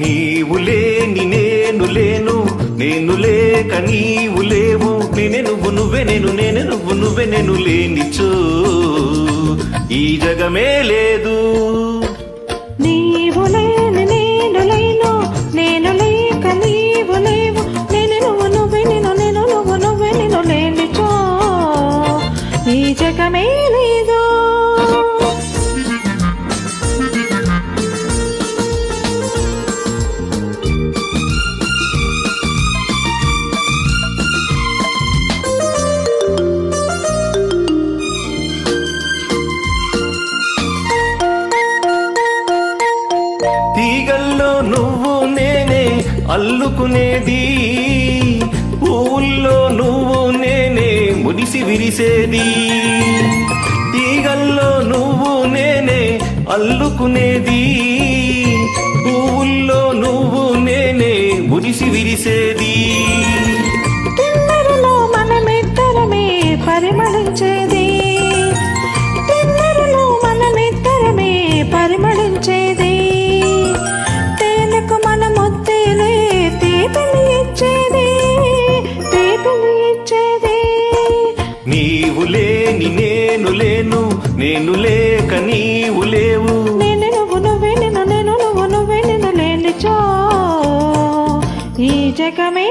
నీవు లేని నేను లేను నేను లేక నీవు లేవు. నేనే నువ్వు నువ్వే నేను నేనే నువ్వు నువ్వే నేను లేనిచో. ఈ జగమే లేదు. అల్లుకునేది పువ్వుల్లో నువ్వు నేనే మురిసి విరిసేది. తీగల్లో నువ్వు నేనే అల్లుకునేది పువ్వుల్లో నువ్వు నేనే మురిసి విరిసేది. తిన్నెరలో మనమిద్దరమే పరిమళించేది నీవు లేని నేను లేను నేను లేక నీవు లేవు. నేను నువ్వు నువ్వే నేను నేను నువ్వు నువ్వే నేను లేనిచో ఈ జగమే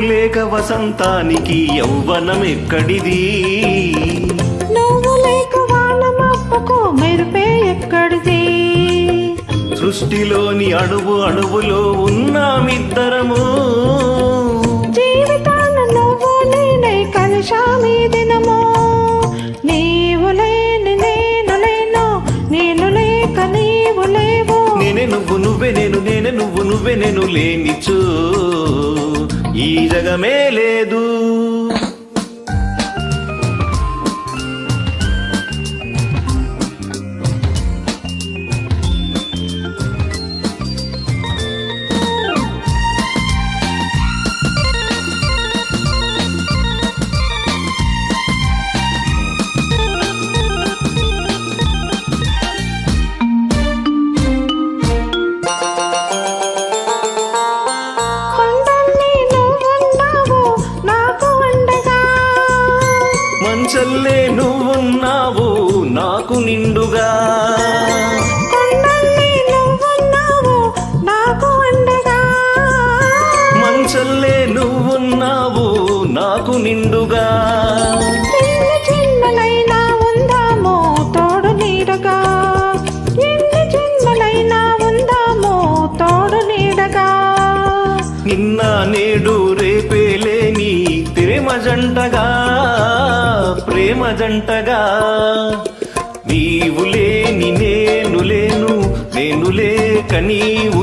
లేక వసంతానికి యౌవనం ఎక్కడిది? నువ్వు లేక వాళ్ళ మప్పకు మెరుపే ఎక్కడిది? సృష్టిలోని అణువు అణువులో ఉన్నామిద్దరము. నువ్వు నేనే కలిశామి దినము. నీవు లేని నేను లేను నేను లేక నీవు లేవు. నేనే నువ్వు నువ్వే నేను నేనే నువ్వు నువ్వే నేను లేనిచో. ఈ జగమే లేదు. జంటగా ప్రేమ జంటగా. నీవు లేని నేను లేను నేను లేక నీవు